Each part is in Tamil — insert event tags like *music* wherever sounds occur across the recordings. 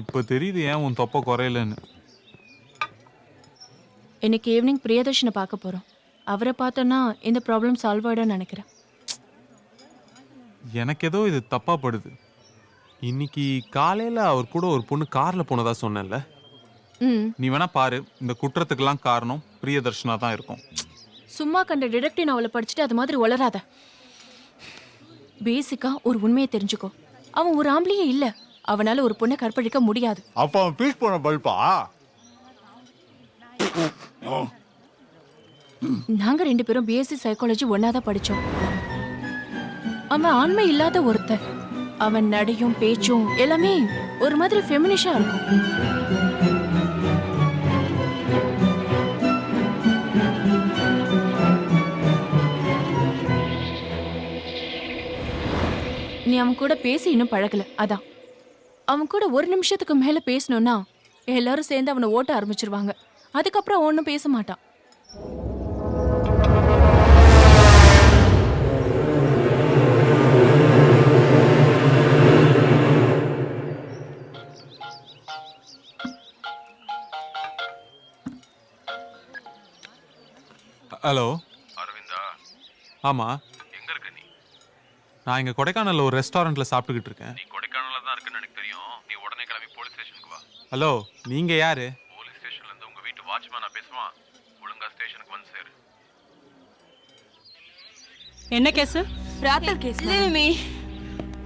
இப்போ தெரியுது ஏன் உன் தொப்பை குறையலன்னு. இன்னைக்கு ஈவினிங் பிரியதர்ஷனை பார்க்க போகிறோம் அவரை பார்த்தோன்னா இந்த ப்ராப்ளம் சால்வ் ஆகிடும்னு நினைக்கிறேன். எனக்கு ஏதோ இது தப்பா படுது. இன்னைக்கு காலையில அவர் கூட ஒரு பொண்ணு கார்ல போனதா சொன்னேன்ல. ம். நீ வேணா பாரு இந்த குற்றத்துக்கெல்லாம் காரணம் பிரியதர்ஷனா தான் இருக்கும். சும்மா கண்ட டிடெக்டிவ் நாவலை படிச்சுட்டு அது மாதிரி வளராத பேசிக்கா ஒரு உண்மையை தெரிஞ்சுக்கோ. அவன் ஒரு ஆம்பளையே இல்ல. அவனால ஒரு பொண்ணை கற்பழிக்க முடியாது. அப்ப அவன் பீஸ் போன பல்பா? நாங்க ரெண்டு பேரும் பிஎஸ்சி சைக்காலஜி ஒன்னா தான் படிச்சோம். அவன் ஆண்மை இல்லாத ஒருத்தன். அவன் நடையும் பேச்சும் எல்லாமே ஒரு மாதிரி ஃபெமினிஷா இருக்கும். நீ அவன் கூட பேசி இன்னும் பழகல. அதான். அவன் கூட ஒரு நிமிஷத்துக்கு மேல பேசணும்னா எல்லாரும் சேர்ந்து அவனை ஓட்ட ஆரம்பிச்சிருவாங்க. அதுக்கப்புறம் ஒன்றும் பேச மாட்டான். ஹலோ. அரவிந்தா. ஆமா. எங்க இருக்க நீ? நான் இங்க கொடைக்கானல்ல ஒரு ரெஸ்டாரண்ட்ல சாப்பிட்டுக்கிட்டு இருக்கேன் நீ கொடைக்கானல்ல தான் இருக்குன்னு எனக்கு தெரியும் நீ உடனே கிளம்பி போலீஸ் ஸ்டேஷனுக்கு வா ஹலோ நீங்க யாரு? போலீஸ் ஸ்டேஷன்ல இருந்து உங்க வீட்டு வாட்ச்மேனா பேசுவான் ஒழுங்கா ஸ்டேஷனுக்கு வந்து சேரு. என்ன case. Leave me.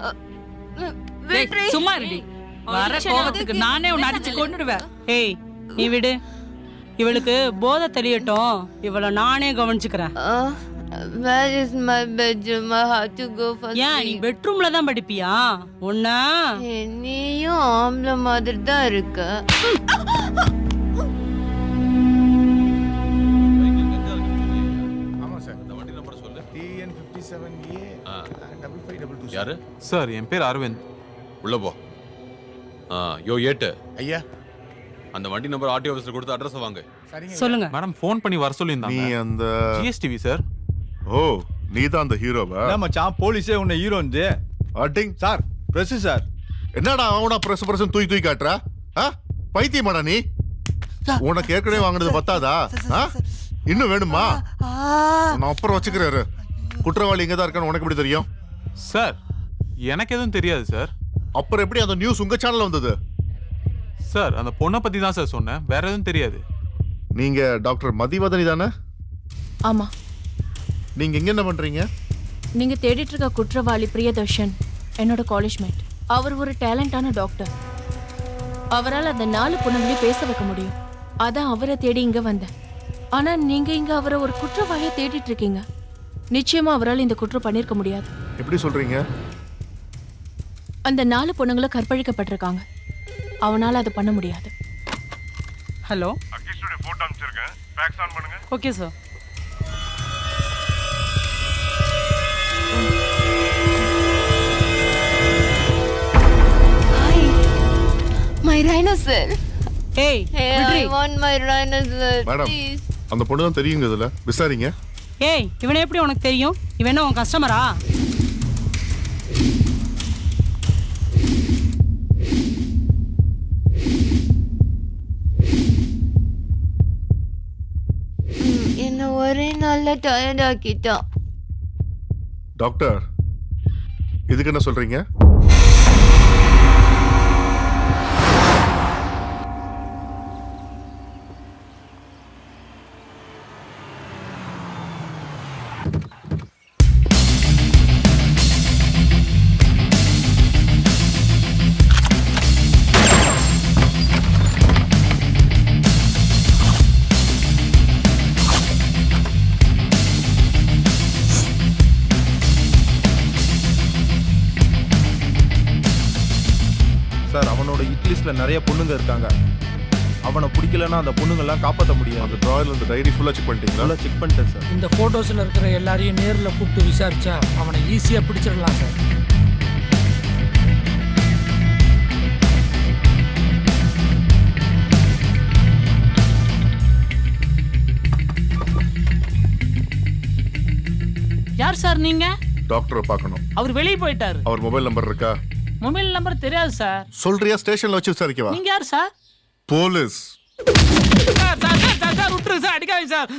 Uh, Vetri. சும்மா இருடி. வர கோபத்துக்கு நானே உன்னை அடிச்சு கொண்டுடுவேன் ஏய் நீ விடு. இவளுக்கு போதை தெரியட்டும் இவள நானே கவனிச்சுக்கிறேன். Where is my bedroom? I have to go for ஏன் நீ sleep. பெட்ரூம்ல தான் படிப்பியா? உன்ன ஏய், நீயும் ஆம்பளை மாதிரி தான் இருக்க. ஆமா சார். இந்த வண்டி நம்பர் சொல்லு TN fifty seven A double five double two யாரு? சார் என் பேர் அரவிந்த். உள்ள போ. ஆ யோ ஏட்டு. ஐயா. அந்த வண்டி நம்பர் ஆர்டி ஆஃபீஸ்ல கொடுத்து அட்ரஸ் வாங்க. சரிங்க சொல்லுங்க. மேடம் ஃபோன் பண்ணி வர நீ சொல்லியிருந்தாங்க அந்த ஜிஎஸ்டிவி சார். ஓ நீ தான் அந்த ஹீரோவா? மச்சான் போலீஸே உன்னை ஹீரோந்து அட்டிங் சார் பிரஸ் சார். என்னடா அவனா பிரஸ் பிரஸ் தூக்கி தூக்கி காட்டுறா? ஆ? பைத்தியமாடா நீ? உனக்கு ஏற்கனவே வாங்கினது பத்தாதா? ஆ? இன்னும் வேணுமா? நான் அப்புறம் வச்சுக்கிறாரு. குற்றவாளி இங்க தான் இருக்கான்னு உனக்கு எப்படி தெரியும்? சார் எனக்கு எதுவும் தெரியாது சார். அப்புறம் எப்படி அந்த நியூஸ் உங்க சேனல்ல வந்தது? சார் அந்த பொண்ணை பத்தி தான் சார் சொன்னேன். வேற எதுவும் தெரியாது. நீங்க டாக்டர் மதிவதனி தானே ஆமா. நீங்க இங்க என்ன பண்றீங்க? நீங்க தேடிட்டு இருக்க குற்றவாளி பிரியதர்ஷன் என்னோட காலேஜ் மேட் அவர் ஒரு டேலண்டான டாக்டர் அவரால் அந்த நாலு பொண்ணுங்களையும் பேச வைக்க முடியும். அதான் அவரை தேடி இங்க வந்தேன். ஆனா நீங்க இங்க அவரை ஒரு குற்றவாளியை தேடிட்டு இருக்கீங்க நிச்சயமா அவரால் இந்த குற்றம் பண்ணிருக்க முடியாது. எப்படி சொல்றீங்க? அந்த நாலு பொண்ணுங்களும் கற்பழிக்கப்பட்டிருக்காங்க. அவனால அது பண்ண முடியாது. Hello okay sir My rhinoceros. ஏய் விட்ரி I want my rhinoceros. Madam. அந்த பொண்ணு தான் தெரியுங்க இதுல விசாரிங்க ஏய் இவனை எப்படி உனக்கு தெரியும் இவன் என்ன உன் கஸ்டமரா ம், என்னை ஒரே நாள்ல டயர்ட் ஆக்கிட்டான் டாக்டர் இதுக்கு என்ன சொல்றீங்க நிறைய பொண்ணுங்க இருக்காங்க. அவனை பிடிக்கலன்னா அந்த பொண்ணுங்கெல்லாம் காப்பாற்ற முடியாது. அந்த டிராயர்ல இந்த டைரி ஃபுல்லா செக் பண்ணிட்டீங்களா? நல்லா செக் பண்ணிட்டேன் சார் இந்த போட்டோஸ்ல இருக்கிற எல்லாரையும் நேர்ல கூப்பிட்டு விசாரிச்சா அவனை ஈஸியா பிடிச்சிடலாம் சார் யார் சார் நீங்க? டாக்டரை பார்க்கணும். அவர் வெளியே போயிட்டாரு. அவர் மொபைல் நம்பர் இருக்கா? மொபைல் நம்பர் தெரியாது சார் சொல்றியா? ஸ்டேஷன்ல வச்சு விசாரிக்கவா? நீங்க யார் sir police. Sir sir sir sir sir விட்டுருங்க சார் அடிக்காதீங்க sir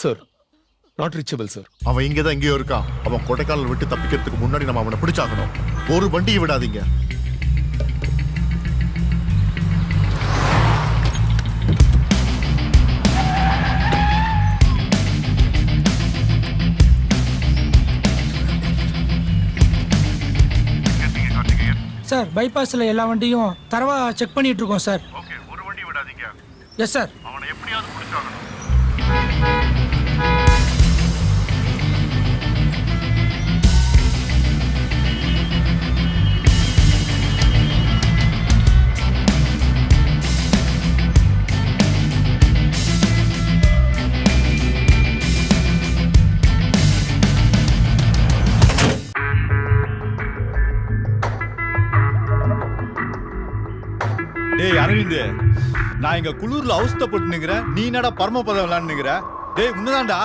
sir not reachable sir அவன் இங்கே தான் எங்கேயோ இருக்கான். அவன் கொடைக்கானல் விட்டு தப்பிக்கிறதுக்கு முன்னாடி நம்ம அவனை பிடிச்சாகணும். ஒரு வண்டியை விடாதீங்க. சார் பைபாஸ்ல எல்லா வண்டியும் தரவா செக் பண்ணிட்டு இருக்கோம் சார். ஓகே ஒரு வண்டி விடாதீங்க. எஸ் சார் அவனை எப்படியாவது பிடிச்சாகணும். நான் இங்க குளூர்ல அவஸ்தைப்பட்டு நிக்கிறேன். நீ என்னடா பரமபதம் விளையாண்டுங்கிற டேய் உன்னதான்டா.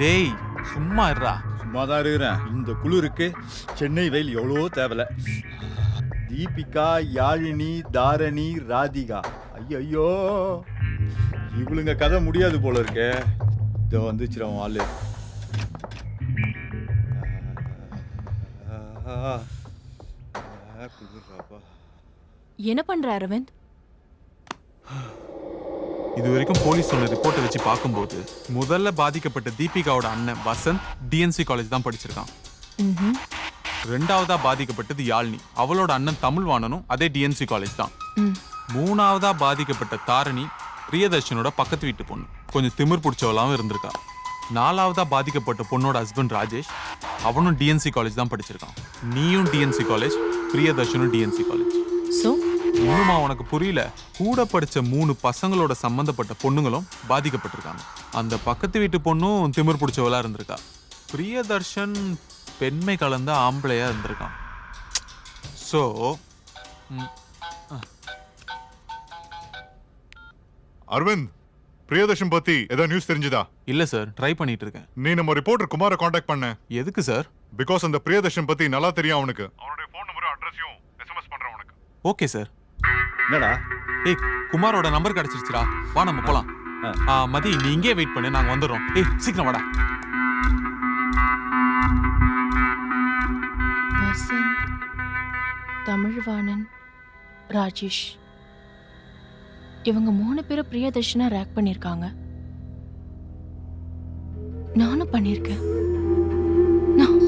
டேய் சும்மா இருடா. சும்மா தான் இருக்கிறேன். இந்த குளிருக்கு சென்னை வெயில் எவ்வளோ தேவல. தீபிகா யாழினி தாரணி ராதிகா. ஐயோ இவளுங்க கதை முடியாது போல இருக்கே. இதோ வந்துச்சுடா ஆளு. என்ன பண்ற அரவிந்த்? இது வரைக்கும் போலீஸ் சொன்ன ரிப்போர்ட்டை வச்சு பார்க்கும்போது முதல்ல பாதிக்கப்பட்ட தீபிகாவோட அண்ணன் வசந்த் டிஎன்சி காலேஜ் தான் படிச்சிருக்கான். ரெண்டாவதா பாதிக்கப்பட்டது யாழ்னி. அவளோட அண்ணன் தமிழ்வாணனும் அதே டிஎன்சி காலேஜ் தான். மூணாவதா பாதிக்கப்பட்ட தாரணி பிரியதர்ஷனோட பக்கத்து வீட்டு பொண்ணு. கொஞ்சம் திமிர் பிடிச்சவளாவும் இருந்திருக்கா. நாலாவதா பாதிக்கப்பட்ட பொண்ணோட ஹஸ்பண்ட் ராஜேஷ் அவனும் டிஎன்சி காலேஜ் தான் படிச்சிருக்கான். நீயும் டிஎன்சி காலேஜ் பிரியதர்ஷனும் டிஎன்சி காலேஜ் சோ இன்னுமா உனக்கு புரியல? கூட படிச்ச மூணு பசங்களோட சம்பந்தப்பட்ட பொண்ணுங்களும் பாதிக்கப்பட்டிருக்காங்க. அந்த பக்கத்து வீட்டு பொண்ணும் திமிர் பிடிச்சவளா இருந்திருக்கா. பிரியதர்ஷன் பெண்மை கலந்த ஆம்பளையா இருந்திருக்கான். ஸோ அரவிந்த் பிரியதர்ஷன் பத்தி ஏதாவது நியூஸ் தெரிஞ்சுதா? இல்ல சார் ட்ரை பண்ணிட்டு இருக்கேன் நீ நம்ம ரிப்போர்ட்டர் குமாரை காண்டாக்ட் பண்ண. எதுக்கு சார்? பிகாஸ் அந்த பிரியதர்ஷன் பத்தி நல்லா தெரியும் அவனுக்கு. அவனுடைய ஃபோன் நம்பரும் அட்ரஸையும் எஸ்எம்எஸ் பண்றேன் உனக்கு ஓகே சார் என்னடா? ஏய் குமாரோட நம்பர் கிடைச்சிருச்சுடா. வா நம்ம போலாம். ஆ. மதி நீ இங்கே வெயிட் பண்ணு நாங்க வந்துடுறோம். ஏய் சீக்கிரம் வாடா. வசந்த் தமிழ்வாணன் ராஜேஷ். இவங்க மூணு பேரும் பிரியதர்ஷனா ரேக் பண்ணிருக்காங்க நானும் பண்ணிருக்கேன் நான்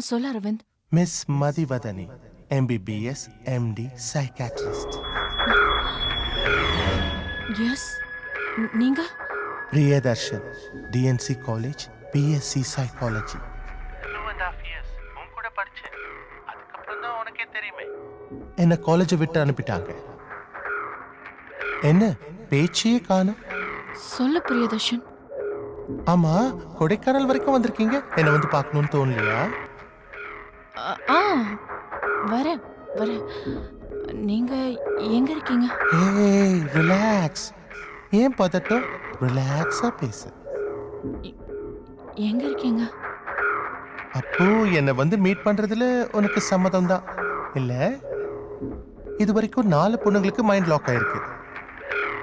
சொல்ல Aravind. Miss Madhivadani, MBBS, MD, psychiatrist. Yes நீங்க? Priyadarshan, DNC College, BSc Psychology. என்ன காலேஜை விட்டு அனுப்பிட்டாங்க? என்ன பேச்சையே காணும்? சொல்ல பிரியதர்ஷன். ஆமா கொடைக்கானல் வரைக்கும் வந்திருக்கீங்க? என்ன வந்து பார்க்கணும்னு தோணலையா? ஆ, வரேன் வரேன். நீங்க எங்க இருக்கீங்க? ஏய் ரிலாக்ஸ் ஏன் பதட்டம்? ரிலாக்ஸா பேசு. எங்க இருக்கீங்க? அப்போ என்னை வந்து மீட் பண்றதுல உனக்கு சம்மதம் தான் இல்ல இது வரைக்கும் நாலு பொண்ணுங்களுக்கு மைண்ட் லாக் ஆயிருக்கு.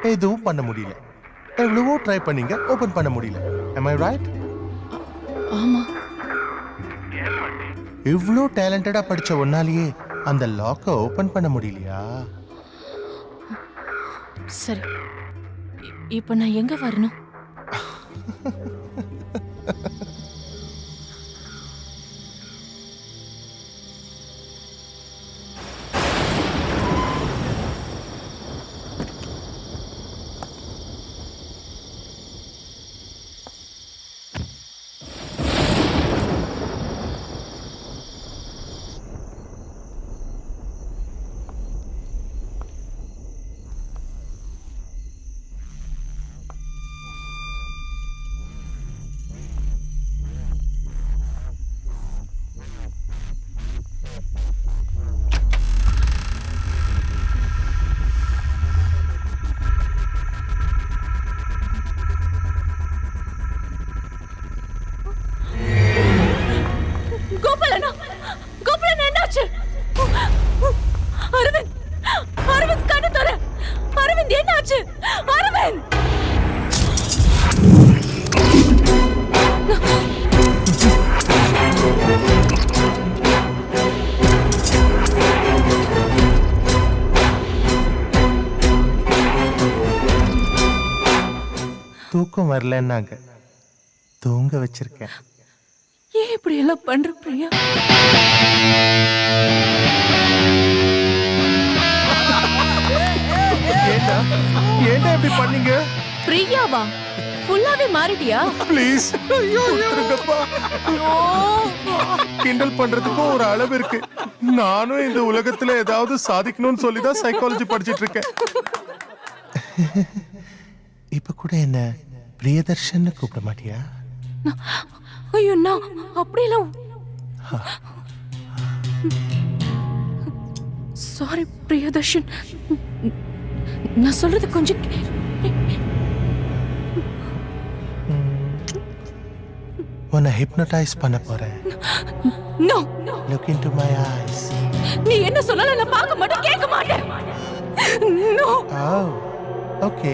எதுவும் பண்ண முடியல. எவ்வளவோ ட்ரை பண்ணீங்க ஓபன் பண்ண முடியல. Am I right? ஆமா. இவ்வளோ டேலண்டடா படிச்ச ஒன்னாலேயே அந்த லாக்கை ஓபன் பண்ண முடியலையா? சரி. இப்ப நான் எங்க வரணும்? *laughs* வரலன்னாங்க. தூங்க வச்சிருக்கேன். ஏன் இப்படி எல்லாம் பண்ற பிரியா? ஏண்டா? ஏண்டா இப்படி பண்ணீங்க? பிரியாவா? ஃபுல்லாவே மாறிட்டியா? ப்ளீஸ் கிண்டல் பண்றதுக்கும் ஒரு அளவு இருக்கு. நானும் இந்த உலகத்துல ஏதாவது சாதிக்கணும்னு சொல்லி தான் சைக்காலஜி படிச்சிட்டு இருக்கேன். *laughs* இப்ப கூட என்ன? பிரியதர்ஷன் கூப்பிட மாட்டியா? ஐயோ நான் அப்படியெல்லாம் சாரி பிரியதர்ஷன். நான் சொல்றது கொஞ்சம் உன்னை ஹிப்னடைஸ் பண்ண போறேன். No, look into my eyes நீ என்ன சொன்னாலும் நான் பார்க்க மாட்டேன் கேட்க மாட்டேன். நோ ஓகே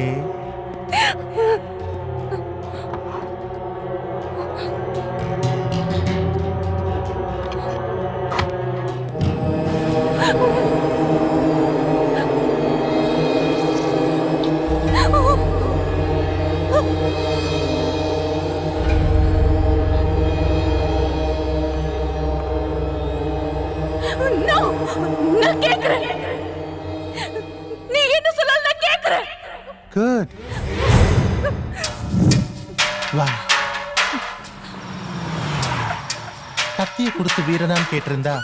நான் கேக்குறேன். நீ என்ன சொன்னாலும் நான் கேக்குறேன். குட் வா. கத்திய கொடுத்து வீரனான்னு கேட்டிருந்தா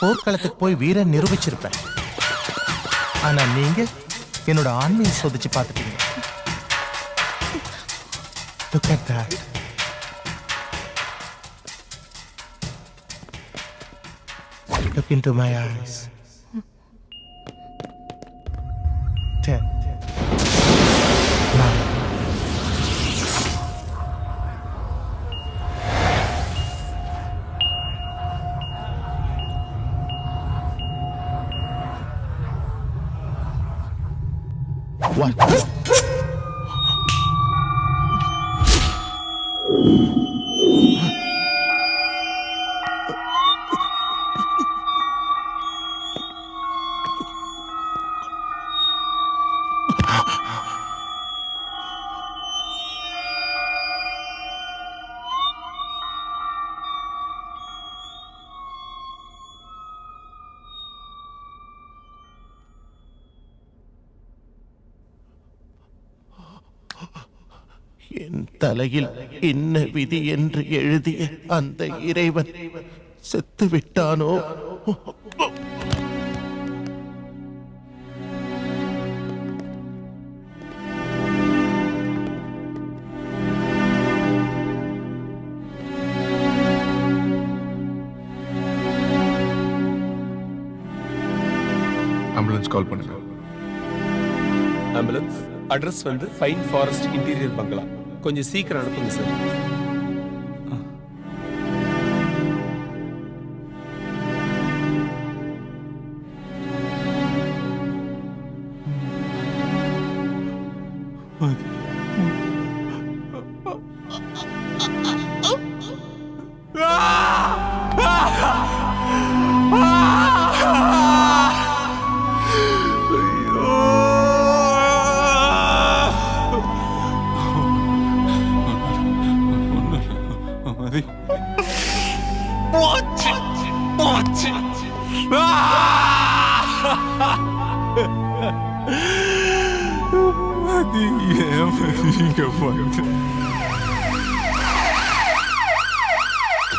போர்க்களத்துக்கு போய் வீரன் நிரூபிச்சிருப்பேன். ஆனா நீங்க என்னோட ஆண்மையை சோதிச்சு பார்த்துட்டீங்க. Look at that. Look into my eyes. Ten. Nine. One. என் தலையில் என்ன விதி என்று எழுதிய அந்த இறைவன் செத்து விட்டானோ? ஆம்புலன்ஸ் கால் பண்ணுங்க. ஆம்புலன்ஸ் அட்ரஸ் வந்து ஃபைன் ஃபாரஸ்ட் இன்டீரியர் பங்களா கொஞ்சம் சீக்கிரம் அனுப்புங்க சார்.